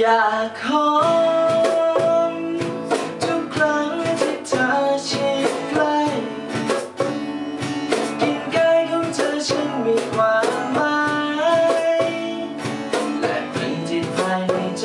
อยากหอมทุกครั้งที่เธอชิดใกล้กินกายของเธอฉันมีความหมายและเป็นจิตภายในใจ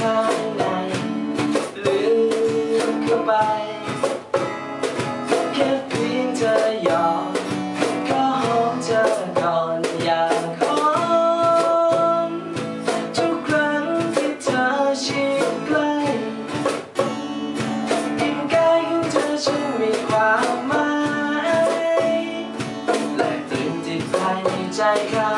ข้างในลึกเข้าไปแค่เพียงเธอยอมก็หอมเธอก่อนอยากหอมทุกครั้งที่เธอชิดใกล้กินกายของเธอฉันมีความหมายและตรึงจิตภายในใจข้า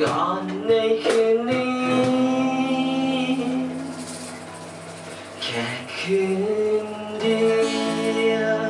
ก่อนในคืนนี้ แค่คืนเดียว